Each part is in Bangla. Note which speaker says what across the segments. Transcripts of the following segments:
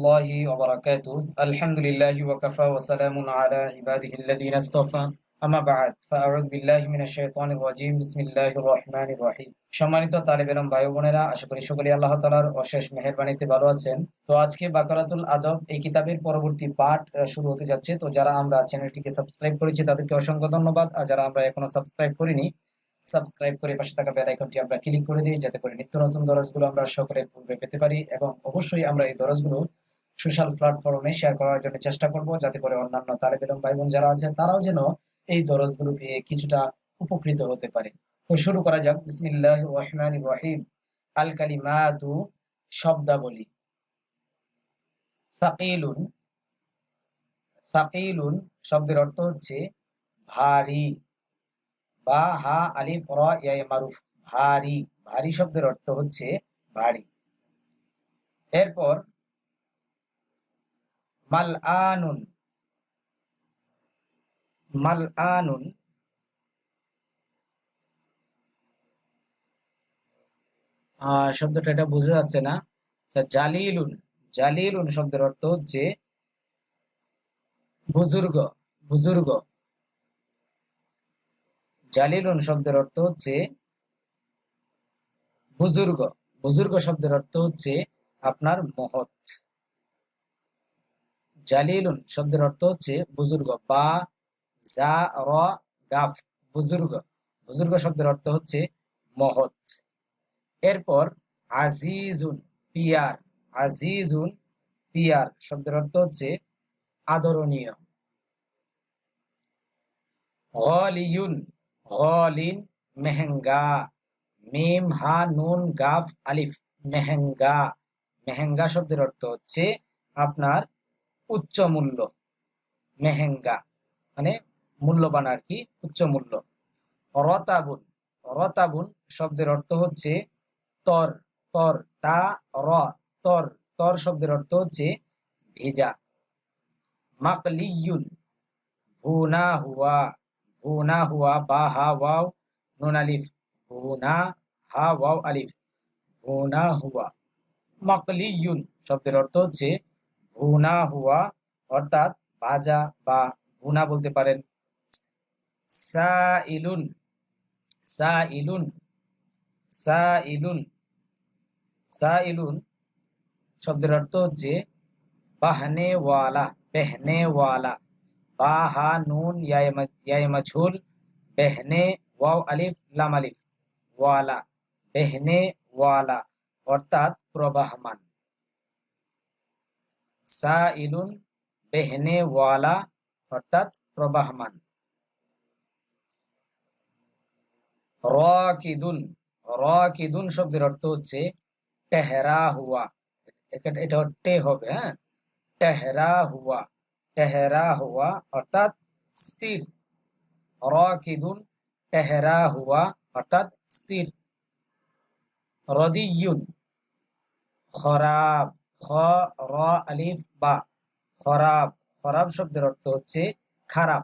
Speaker 1: الله وبركاته الحمد لله وكفى وسلام على عباده الذين اصطفى أما بعد فأعوذ بالله من الشيطان الرجيم بسم الله الرحمن الرحيم সম্মানিত তালেব এলম ভাই বোনেরা আশা করি সকলেই আল্লাহ তালার অশেষ মেহেরবানিতে ভালো আছেন তো আজকে বাকারাতুল আদব এই কিতাবের পরবর্তী পাঠ আহ, শুরু হতে যাচ্ছে তো যারা আমরা চ্যানেলটিকে সাবস্ক্রাইব করেছি তাদেরকে অসংখ্য ধন্যবাদ আর যারা আমরা এখনো সাবস্ক্রাইব করিনি সাবস্ক্রাইব করে পাশে থাকা বেল আইকনটি আমরা ক্লিক করে দিই যাতে করে নিত্য নতুন দরজগুলো আমরা সকলের পূর্বে পেতে পারি এবং অবশ্যই আমরা এই দরজগুলো সোশ্যাল প্ল্যাটফর্মে শেয়ার করার জন্য চেষ্টা করব, যাতে করে অন্যান্য তালেব এলম ভাই বোন যারা আছে, তারাও যেন এই দরজগুলো পেয়ে কিছুটা উপকৃত হতে পারে। তো শুরু করা যাক। বিসমিল্লাহ রহমান রহিম। আল কালিমাতু শব্দাবলী। সাকিলুন সাকিলুন শব্দের অর্থ হচ্ছে ভারী। বা, হা, আলিফ, র ইয়া মারুফ। ভারী। ভারী শব্দের অর্থ হচ্ছে ভারী। এরপর মাল আনুন মাল আনুন শব্দটা এটা বোঝা যাচ্ছে না। জালিলুন জালিলুন শব্দের অর্থ হচ্ছে বুজুর্গ বুজুর্গ। জালিলুন শব্দের অর্থ হচ্ছে বুজুর্গ বুজুর্গ শব্দের অর্থ হচ্ছে আপনার মহৎ। জালিলুন শব্দের অর্থ হচ্ছে বুজুর্গ। বা, জা, র, গাফ, বুজুর্গ। বুজুর্গ শব্দের অর্থ হচ্ছে মহৎ। এরপর আজিজুন, পিয়ার। আজিজুন, পিয়ার শব্দের অর্থ হচ্ছে আদরণীয়। গলিয়ুন, গলিন, মেহেঙ্গা। মিম, হা, নুন, গাফ, আলিফ, মেহেঙ্গা। মেহেঙ্গা শব্দের অর্থ হচ্ছে আপনার উচ্চ মূল্য, মেহেঙ্গা মানে মূল্যবান আর কি, উচ্চ মূল্য। রতাবুন রতাবুন শব্দের অর্থ হচ্ছে তর তর, তা, র, তর তর শব্দের অর্থ হচ্ছে ভেজা। মাকলিয়ুন, ভুনা হুয়া ভুনা হুয়া, বা, হা, ওয়াও, নুন আলিফ, ভুনা, হা, ওয়াও, আলিফ, ভুনা হুয়া। মাকলিয়ুন শব্দের অর্থ হচ্ছে ভুনা হুয়া, অর্থাৎ ভাজা বা ভুনা বলতে পারেন। সাইলুন সাইলুন সাইলুন সাইলুন শব্দের অর্থ হচ্ছে বাহনে ওয়ালা পেহনে ওয়ালা বা হা নুন মজহুল পেহনে ওয়াও আলিফ, লাম আলিফ। ওয়ালা পেহনে ওয়ালা অর্থাৎ প্রবাহমান। সাইলুন বেহনে ওয়ালা, অর্থাৎ প্রবাহমান। রাকিদুন রাকিদুন শব্দের অর্থ হচ্ছে টেহরা হুয়া। এটা টে হবে হ্যাঁ? টেহরা হুয়া টেহরা হুয়া, অর্থাৎ স্থির। টেহরা হুয়া, অর্থাৎ স্থির। খরাব। খ, র, আলিফ, বা। খরাব খরাব শব্দের অর্থ হচ্ছে খারাপ।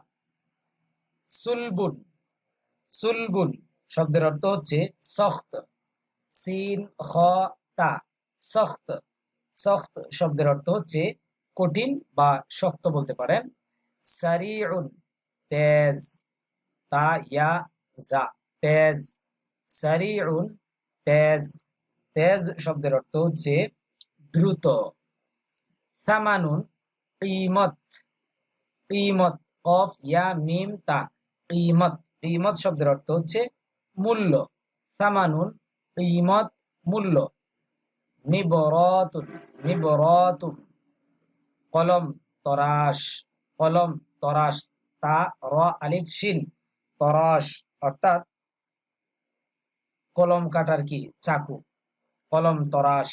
Speaker 1: সুলবুন সুলবুন শব্দের অর্থ হচ্ছে সখ্ত। সিন, খ, তা, সখ্ত। সখ্ত শব্দের অর্থ হচ্ছে কঠিন বা শক্ত বলতে পারেন। সারিউন, তেজ, তা, ইয়া জা তেজ। সারিউন, তেজ। তেজ শব্দের অর্থ হচ্ছে দ্রুত। সামানুন কিমত কিমত অফ, ইয়া, মিম, তা। কিমত কিমত শব্দের অর্থ হচ্ছে মূল্য। সামানুন কিমত মূল্য। নিবরতুন নিবরতুন। কলম তরাস কলম তরাস তা, র, আলিফ, শিন। তরাস অর্থাৎ কলম কাটার কি? চাকু। কলম তরাস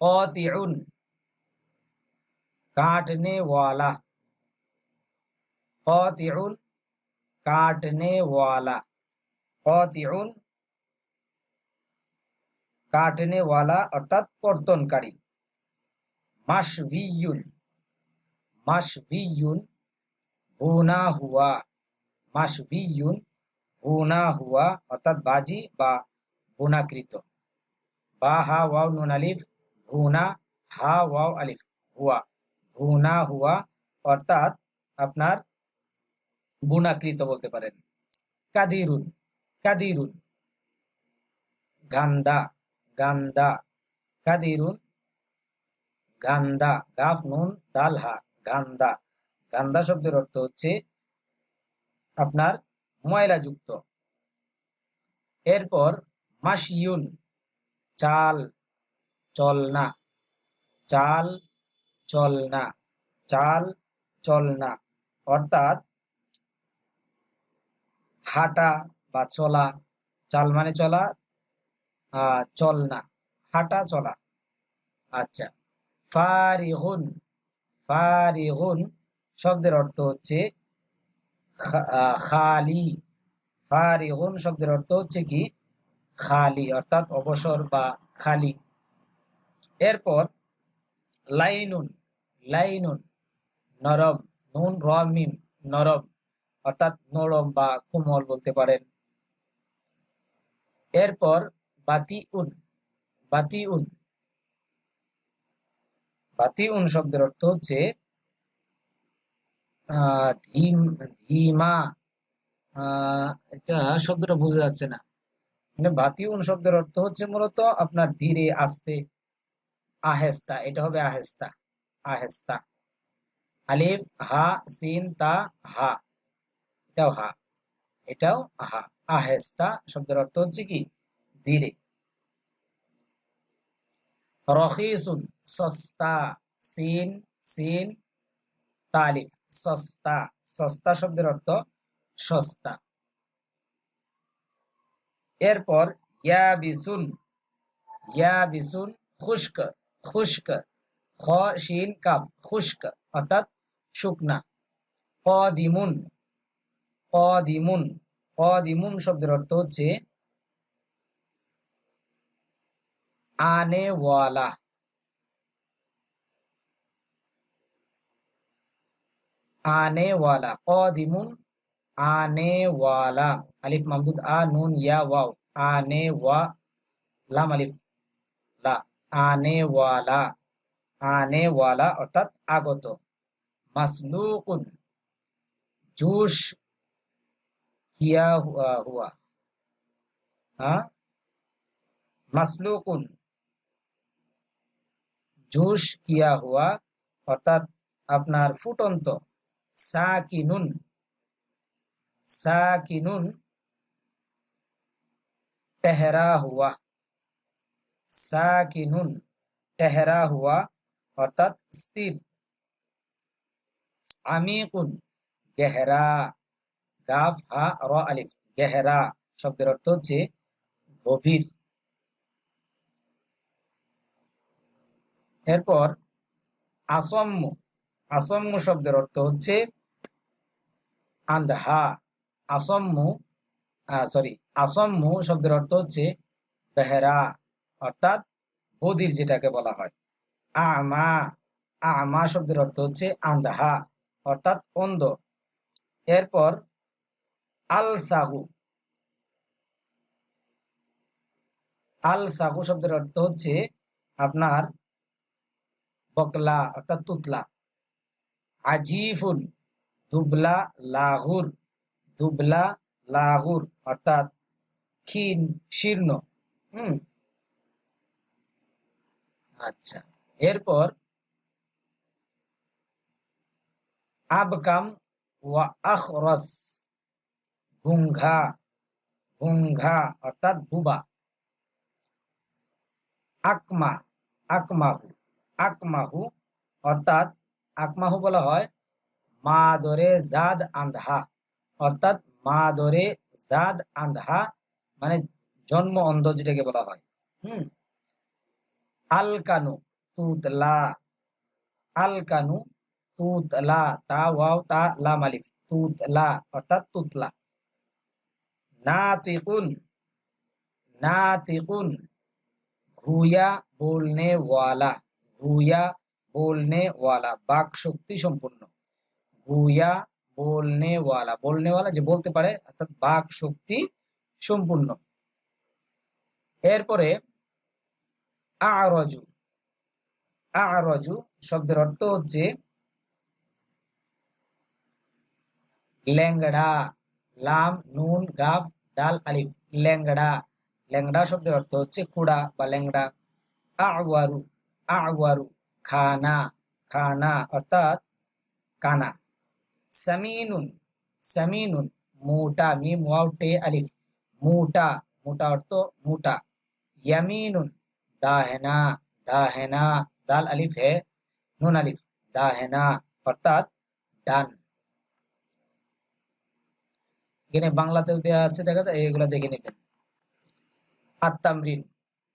Speaker 1: কতিউন কাটনে ওয়ালা কতিউন কাটনে ওয়ালা কতিউন কাটনে ওয়ালা অর্থাৎ কর্তনকারী। মাসভিউন মাসভিউন ভুনা হুয়া মাসভিউন ভুনা হুয়া অর্থাৎ বাজি বা ভুনাকৃত বা হা ওয়াউ নুন, আলিফ ভুনা, হা, ওয়াও, আলিফ, হুয়া। ভুনা, হুয়া, অর্থাৎ আপনার গুণাকৃত বলতে পারেন। কাদিরুন কাদিরুন। গান্দা গান্দা। কাদিরুন, গান্দা, গাফ, নুন, দাল, হা, গান্দা। গান্দা শব্দের অর্থ হচ্ছে আপনার ময়লা যুক্ত এরপর মাসিউন চাল চলনা চাল চলনা চাল চলনা অর্থাৎ হাঁটা বা চলা, চাল মানে চলা আহ চলনা হাঁটা, চলা। আচ্ছা। ফারিহুন ফারিহুন শব্দের অর্থ হচ্ছে খালি। ফারিহুন শব্দের অর্থ হচ্ছে কি? খালি, অর্থাৎ অবসর বা খালি। এরপর লাইনুন লাইনুন, নরম, নুন রমিম নরম, অর্থাৎ নরম বা কোমল বলতে পারেন। এরপর বাতি উন বাতি উন বাতি উন শব্দের অর্থ হচ্ছে ধীমা এটা শব্দটা বোঝা যাচ্ছে না। মানে বাতি উন শব্দের অর্থ হচ্ছে মূলত আপনার ধীরে আস্তে আহেস্তা, এটা হবে আহেস্তা আহেস্তা। আলিফ, হা, সিন, তা, হা। এটাও হা এটাও হা। আহেস্তা শব্দের অর্থ হচ্ছে কি? ধীরে। রহিসুন সস্তা, সিন সিন তালিফ সস্তা সস্তা শব্দের অর্থ সস্তা। এরপর ইয়া বিসুন ইয়া বিসুন খুশক খ শিন কাপ, খুশক, অর্থাৎ শুকনা। কদিমুন কদিমুন কদিমুন শব্দের অর্থ হচ্ছে আনে ওয়ালা আনে ওয়ালা কদিমুন আনে ওয়ালা আলিফ, মামদুদ, আ, নুন, ইয়া, ওয়াও। আনে ওয়া লাম আলিফ, লা। আনে ওয়ালা আনে ওয়ালা অর্থাৎ আগত। মাসলুকুন জুস কিয়া হুয়া হুয়া। মাসলুকুন জুস কিয়া হুয়া, অর্থাৎ আপনার ফুটন্ত। সাকিনুন সাকিনুন টেহরা হুয়া। সাকিনুন টেহরা হুয়া, অর্থাৎ স্থির। আমিকুন গেহরা, গাফ, হা, র, আলিফ। গেহরা শব্দের অর্থ হচ্ছে গভীর। এরপর আসম্য আসম্য শব্দের অর্থ হচ্ছে আন্ধা আসম্য সরি আসম্য শব্দের অর্থ হচ্ছে বেহেরা। অর্থাৎ বদির যেটাকে বলা হয়। আমা আমা শব্দের অর্থ হচ্ছে আন্ধা অর্থাৎ অন্ধ। এরপর আল সাগু আল সাগু শব্দের অর্থ হচ্ছে আপনার বকলা, অর্থাৎ তুতলা। আজিফুন দুবলা লাহুর দুবলা লাহুর অর্থাৎ ক্ষীণ, শীর্ণ। হুম? আচ্ছা এরপর আবকাম ওয়া আখরস ঘুঙ্ঘা ঘুঙ্ঘা অর্থাৎ বুবা। আকমা, আকমাহু আকমাহু অর্থাৎ আকমাহু বলা হয় মা দরে জাদ আন্ধা অর্থাৎ মা দরে জাদ আন্ধা মানে জন্ম অন্ধ যেটাকে বলা হয়। হুম? আলকানু তুতলা আলকানু তুতলা তা, ওয়াও, তা, লাম, আলিফ। তুতলা অর্থাৎ তুতলা নাতিকুন নাতিকুন, ঘুয়া, বলনে, ওয়ালা। ঘুয়া, বলনে, ওয়ালা বাক শক্তি সম্পূর্ণ। ঘুয়া, বলনে, ওয়ালা। বলনে ওয়ালা যে বলতে পারে, অর্থাৎ বাক শক্তি সম্পূর্ণ। এরপরে আরজু। আরজু শব্দের অর্থ হচ্ছে ল্যাংড়া, লাম, নুন, গাফ, ডাল, আলিফ। ল্যাংড়া ল্যাংড়া শব্দের অর্থ হচ্ছে কুড়া বা ল্যাংড়া। আওয়ারু আওয়ারু, খানা খানা অর্থাৎ কানা। সামিনুন সামিনুন, মোটা, মিম, ওয়াও, টে, আলিফ। মোটা মোটা অর্থ মোটা। ইয়ামিনুন দাহেনা দাহেনা দাল আলিফ হে নুন আলিফ দাহেনা অর্থাৎ ডান এখানে বাংলাতেও দেওয়া আছে, দেখা যায়, এগুলো দেখে নেবেন। আত্তামরিন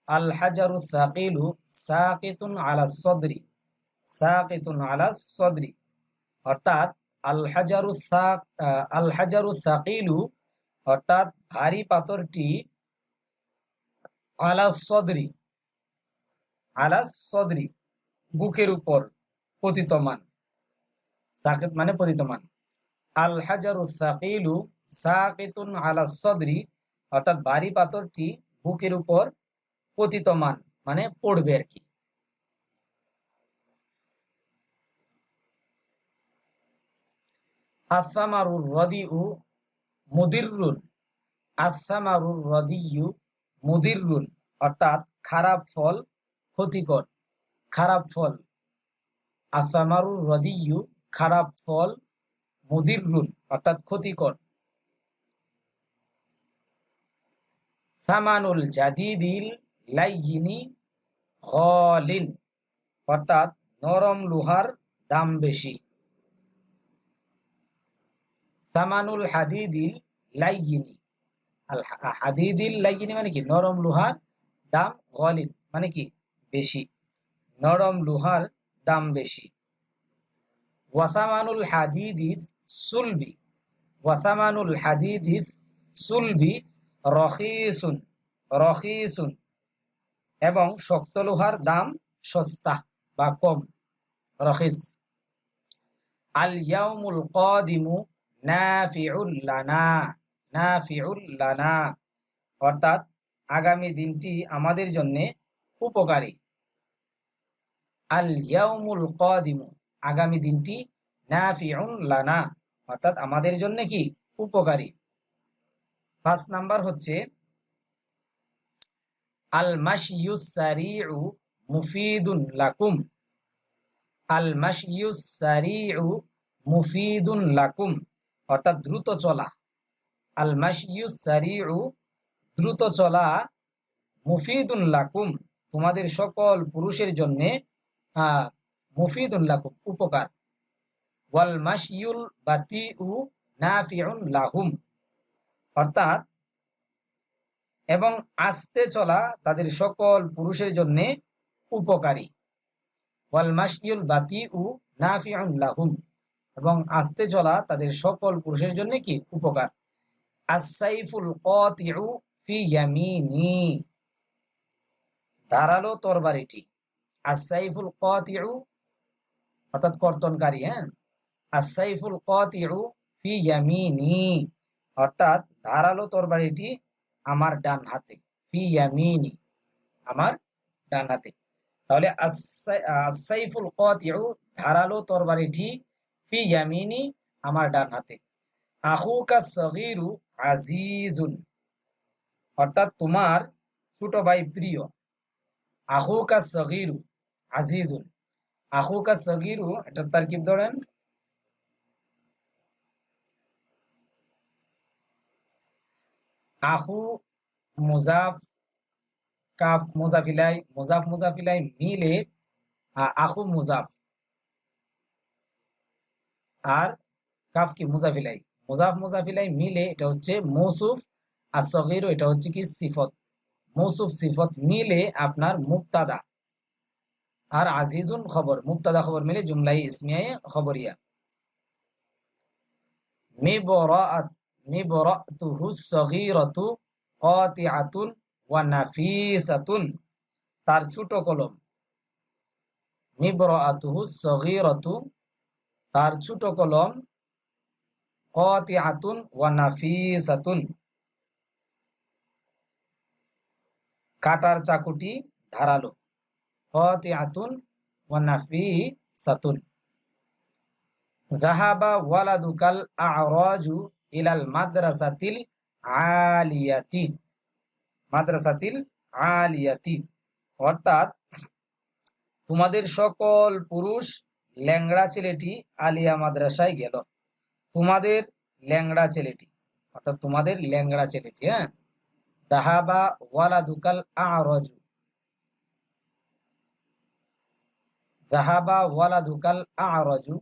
Speaker 1: আল হাজারু সাকিলু সাকিতুন আলা সদরি, সাকিতুন আলা সদরি, অর্থাৎ আল হাজারু সাক আল হাজারু সাকিলু, অর্থাৎ ভারী পাথরটি আলা সদরি আলা সদরি, বুকের উপর পতিতমান সাকিত মানে পতিতমান আল হাজারু সাকিলু সাকিতুন আলা সদরি, অর্থাৎ ভারী পাথরটি বুকের উপর পতিতমান মানে পড়বে আর কি। আসামারুর রদিউ মুদিররুন। আসামারুর রদিউ মুদিররুন, অর্থাৎ খারাপ ফল ক্ষতিকর, খারাপ ফল। আসামারুর রদিউ খারাপ ফল, মুদিররুন, অর্থাৎ ক্ষতিকর। সামানুল জাদিদিল লাইয়িনি গলিন, অর্থাৎ নরম লোহার দাম বেশি। সামানুল হাদিদিল লাইয়িনি আল হাদিদিল লাইয়িনি মানে কি? নরম লোহার দাম গলিন মানে কি? বেশি। নরম লোহার দাম বেশি। ওয়াসামানুল হাদিদিস সুলবি। ওয়াসামানুল হাদিদিস সুলবি রহিসুন রহিসুন এবং শক্ত লোহার দাম সস্তা বা কম। রহিস আল ইয়াউমুল কাদিমু নাফিউল লানা নাফিউল লানা। অর্থাৎ আগামী দিনটি আমাদের জন্য উপকারী। আল ইয়াউমুল আগামী দিনটি লানা, অর্থাৎ আমাদের জন্য কি? উপকারী। পাঁচ নাম্বার হচ্ছে, আল সারিউ মুফিদুন লাকুম। আল সারিউ মুফিদুন লাকুম, অর্থাৎ দ্রুত চলা। আল সারিউ দ্রুত চলা, মুফিদুন লাকুম, তোমাদের সকল পুরুষের জন্য মুফিদুন লাকুম উপকার। ওয়াল মাশিয়ুল বাতিউ নাফিউন লাহুম। অর্থাৎ, এবং আস্তে চলা তাদের সকল পুরুষের জন্য উপকারী। ওয়াল মাসিউল বাতি উ নাফিউন লাহুম। এবং আস্তে চলা তাদের সকল পুরুষের জন্য কি? উপকার। আসাইফুল কতিউ ফি ইয়ামিনি। ধারালো তরবারিটি। আসাইফুল কতিউ, অর্থাৎ কর্তনকারী হ্যাঁ? আসাইফুল কতিউ ফি ইয়ামিনি, অর্থাৎ ধারালো তরবারিটি আমার ডান হাতে, ফি ইয়ামিনি, আমার ডান হাতে। তাহলে আসাইফুল কতিউ ধারালো তরবারিটি ফি ইয়ামিনি আমার ডান হাতে। আহুকা সগিরু আজিজুন, অর্থাৎ তোমার ছোট ভাই প্রিয়। আহুকা সগিরু আহুকা সগিরু এটা ধরেন। মুজাফ, কাফ, মুজাফিলাই, মুজাফ, মুজাফিলাই মিলে মুজাফ। আর কাফ কি, মুজাফিলাই। মুজাফ, মুজাফিলাই মিলে, এটা হচ্ছে মৌসুফ, আর সগির, এটা হচ্ছে কি, সিফত। মৌসুফ, সিফত মিলে আপনার মুক্তাদা। আর আজিজুন খবর মুক্তাদা খবর মিলে জুমলাই ইসমিয়ায় খবরিয়া। মে বরাত নিবরাতুহু সগীরাতু কাতিআতুন ওয়া নাফিসাতুন। তার ছোট কলম। নিবরাতুহু সগীরাতু। তার ছোট কলম। কাতিআতুন ওয়া নাফিসাতুন। কাটার চাকুটি ধারালো। কাতিআতুন ওয়া নাফিসাতুন যাহাবা ওয়ালাদুকাল আ'রাজু ইলাল মাদ্রাসাতিল আলিয়াতি মাদ্রাসাতিল আলিয়াতি অর্থাৎ, তোমাদের সকল পুরুষ ল্যাংড়া ছেলেটি আলিয়া মাদ্রাসায় গেল। তোমাদের ল্যাংড়া ছেলেটি, অর্থাৎ তোমাদের ল্যাংড়া ছেলেটি হ্যাঁ? দাহাবা ওয়ালাদুকাল আ'রাজু দাহাবা ওয়ালাদুকাল আ'রাজু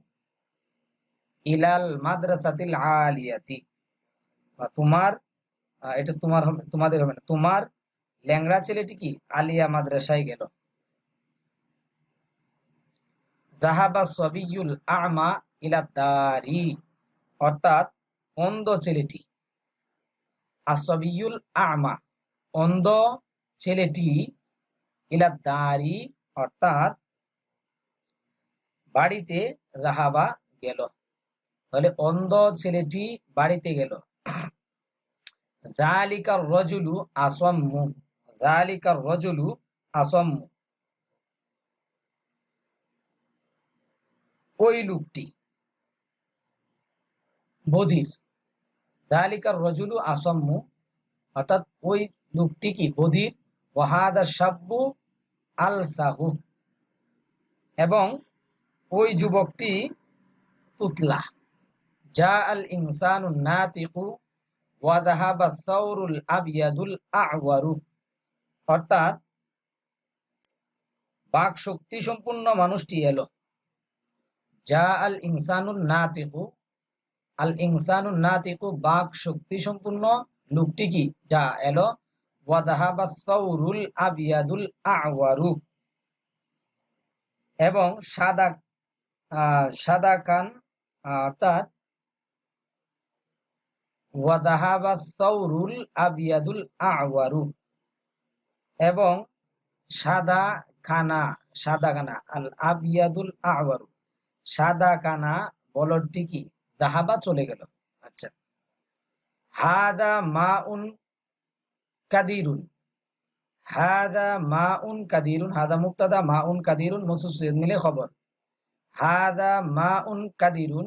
Speaker 1: ইলাল মাদ্রাসাতিল আলিয়াতি। তোমার এটা তোমার তোমাদের হবে না। তোমার ল্যাংড়া ছেলেটি কি? আলিয়া মাদ্রাসায় গেল। জাহাবা সবিউল অর্থাৎ অন্ধ ছেলেটি। আসবিউল আমা, অন্ধ ছেলেটি অর্থাৎ বাড়িতে রাহাবা গেল। তাহলে অন্ধ ছেলেটি বাড়িতে গেল। জালিকার রজুলু আসাম্মু। জালিকার রজুলু আসাম্মু। ওই লোকটি, বধির। জালিকার রজুলু আসাম্মু। অর্থাৎ ওই লোকটি কি? বধির। ওয়াহাদা সাব্বু আল সাহু এবং ওই যুবকটি তুতলা। যা আল ইনসানু অর্থাৎ বাক শক্তি সম্পূর্ণ মানুষটি যা আল ইনসানুল নাতিকু, আল ইনসানুল নাতিকু বাক শক্তি সম্পূর্ণ লোকটি কি? যা এলো। ওয়াদাহাবা সাউরুল আবিয়াদুল আওয়ারু। এবং সাদা সাদা কান, অর্থাৎ ওয়াদাহাবা সৌরুল আবিয়াদুল আওয়ারু এবং সাদা খানা সাদা কানা, আল আবিয়াদুল আওয়ারু। সাদা কানা বলদটি কি? দাহাবা চলে গেল। আচ্ছা। হাদা মা উন কাদিরুন। হাদা মা উন কাদিরুন, হাদা মুক্তাদা মা উন কাদিরুন মসুস মিলে খবর। হাদা মা উন কাদিরুন,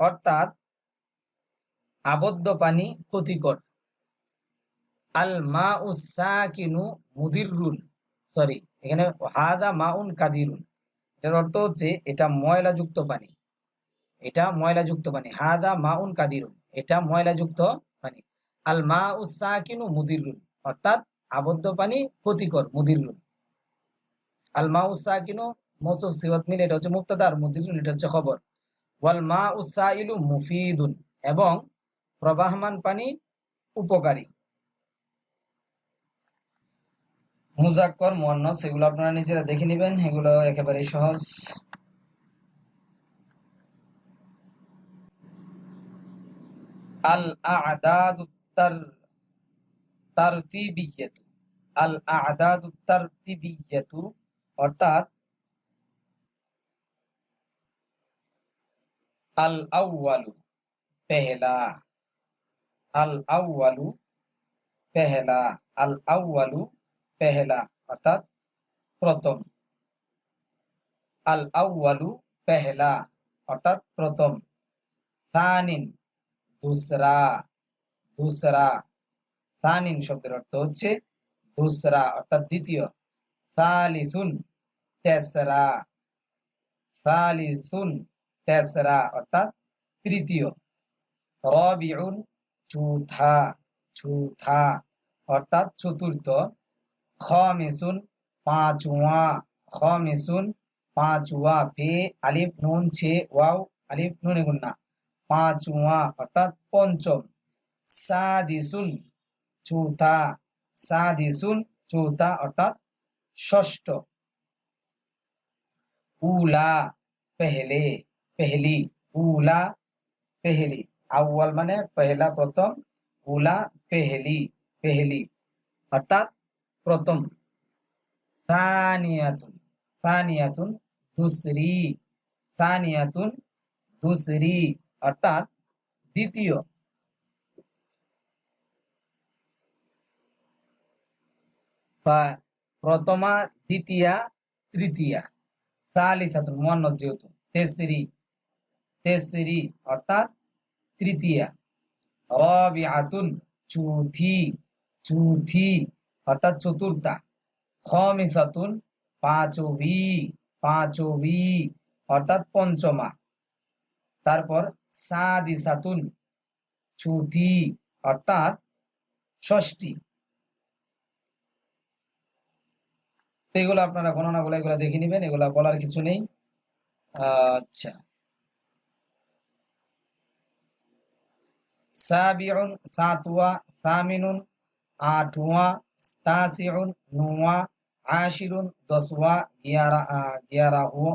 Speaker 1: অর্থাৎ আবদ্ধ পানি ক্ষতিকর। আল মা উসাকিনু মুদিরুন সরি এখানে হাদা মা উন কাদিরুন। এটার অর্থ হচ্ছে এটা ময়লাযুক্ত পানি। এটা ময়লাযুক্ত পানি, হাদা মা উন কাদিরুন, এটা ময়লাযুক্ত পানি। আল মা উসাকিনু মুদিরুন অর্থাৎ আবদ্ধ পানি ক্ষতিকর মুদিরুন আল মা উসাকিনু মৌসুফ সিওয়াত মিল, এটা হচ্ছে মুক্তাদা আর মুদিরুন এটা হচ্ছে খবর। ওয়াল মা উসাইলু মুফিদুন, এবং প্রবাহমান পানি উপকারী। মুজাক্কর আপনারা নিজেরা দেখে নেবেন, এগুলো একেবারে সহজ। আল আদাদু তার, তারতিবিয়াতু। আল আদাদু তারতিবিয়াতু, অর্থাৎ আল আউয়ালু পেহলা। আল আউয়ালু পেহলা। আল আউয়ালু পেহলা, অর্থাৎ প্রথম। আল আউয়ালু পেহলা, অর্থাৎ প্রথম। সানিন, দুসরা। দুসরা। সানিন শব্দের অর্থ হচ্ছে দুসরা, অর্থাৎ দ্বিতীয়। সালিসুন, তেসরা। সালিসুন তেসরা, অর্থাৎ তৃতীয়। রবিউন চৌথা চৌথা, অর্থাৎ চতুর্থ। খমিসুন পাঁচওয়া খমিসুন পাঁচওয়া পে আলিফ, নুন, ছে, ওয়াও, আলিফ, নুনে গুন্না পাঁচওয়া, অর্থাৎ পঞ্চম। সাদিসুন চৌথা সাদিসুন চৌথা, অর্থাৎ ষষ্ঠ। উলা, পেহলে। পেহলি, উলা পেহলি। আউয়াল মানে পহেলা প্রথম, উলা পেহলি পেহলি। অর্থাৎ প্রথম। সানিয়াতুন সানিয়াতুন দুসরি সানিয়াতুন দুসরি। অর্থাৎ দ্বিতীয়। প্রথমা, দ্বিতীয়া, তৃতীয়া। সালিসাতুন, মুয়ান্নাস যেহেতু। তেসরি। তেসরি, অর্থাৎ তৃতীয়া। রবিআতুন চৌথি চৌথি, অর্থাৎ চতুর্থা খমিসাতুন পাঁচবি পাঁচবি, অর্থাৎ পঞ্চমা। তারপর সাদিসাতুন চৌথি, অর্থাৎ ষষ্ঠী। এগুলো আপনারা গণনা গুলো এগুলো দেখে নেবেন, এগুলো বলার কিছু নেই। আচ্ছা। সাবিউন সাতুয়া সামিনুন আটুয়া তাসিউন নুয়া আশিরুন দসওয়া গিয়ারা গিয়ারা হু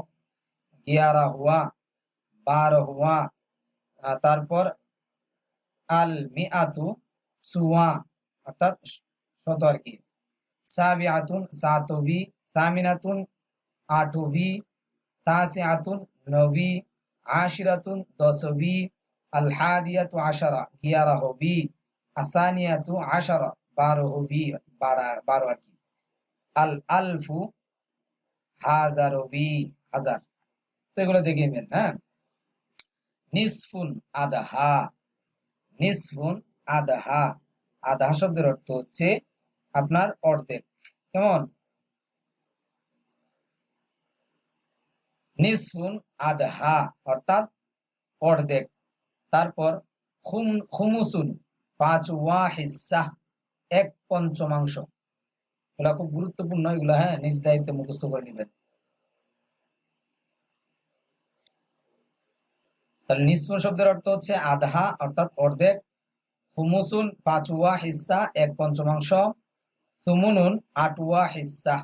Speaker 1: গিয়ারা হুয়া, বারো হুয়া। তারপর আল মিআতু সুয়া অর্থাৎ শত আর কি। সাবিআতুন, সাতবি, সামিনাতুন, আটবি, তাসিআতুন, নবি, আশিরাতুন, দশবি আল হাদিয়াতু আশারা গিয়ারা হবি আসানিয়াতু আশারা, বারো হবি বারো আর কি। আল আলফু হাজারবি হাজার। তো এগুলো দেখে হ্যাঁ? নিসফুন আদাহা নিসফুন আদাহা শব্দের অর্থ হচ্ছে আপনার অর্ধেক। কেমন? নিসফুন আদহা, অর্থাৎ অর্ধেক। তারপর খুমুসুন, পাঁচ ওয়া হিসা এক পঞ্চমাংশ। এগুলা খুব গুরুত্বপূর্ণ, এগুলা হ্যাঁ নিজ দায়িত্বে মুখস্থ করে নেবেন। তাহলে নিসফুন শব্দের অর্থ হচ্ছে আধা, অর্থাৎ অর্ধেক। হুমুসুন পাঁচুয়া হিসা এক পঞ্চমাংশ। সুমুনুন আটুয়া হিসা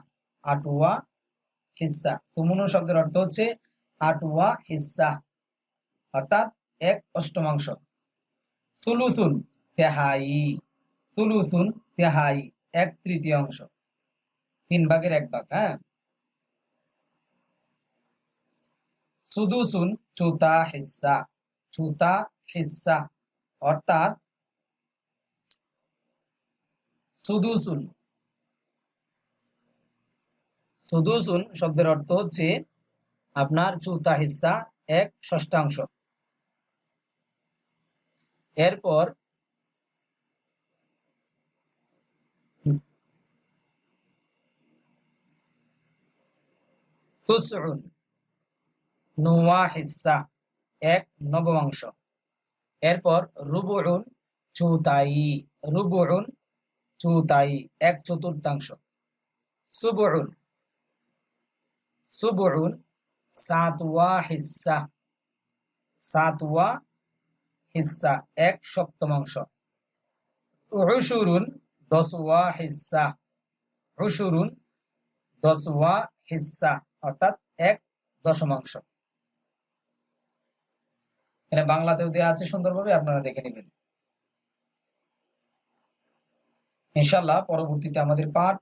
Speaker 1: আটুয়া হিসা সুমুনুন শব্দের অর্থ হচ্ছে আটুয়া হিসা অর্থাৎ এক অষ্টমাংশ। সুলুসুন তেহাই। সুলুসুন তেহাই, এক তৃতীয়াংশ। তিন ভাগের এক ভাগ হ্যাঁ? সুদুসুন চুতা হিসা। চুতা হিসা, অর্থাৎ সুদুসুন। সুদুসুন শব্দের অর্থ হচ্ছে আপনার চুতা হিসা, এক ষষ্ঠাংশ। এরপর তুসউন নোয়া হিসা এক নবমাংশ এরপর রুবুন চুতাই রুবুন চুতাই এক চতুর্থাংশ। সুবুন সুবুন সাতওয়া হিসা সাতওয়া হিসা, এক সপ্তমাংশ হিসা। হিসা, অর্থাৎ এক দশমাংশ এখানে বাংলাতেও দেওয়া আছে সুন্দরভাবে, আপনারা দেখে নেবেন। ইনশাল্লাহ পরবর্তীতে আমাদের পাঠ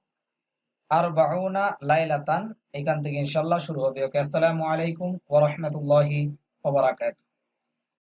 Speaker 1: আর বাউনা লাইলাতান, এখান থেকে ইনশাল্লাহ শুরু হবে। ওকে, আসসালামু আলাইকুম ওয়া রাহমাতুল্লাহি ওয়া বারাকাতুহু।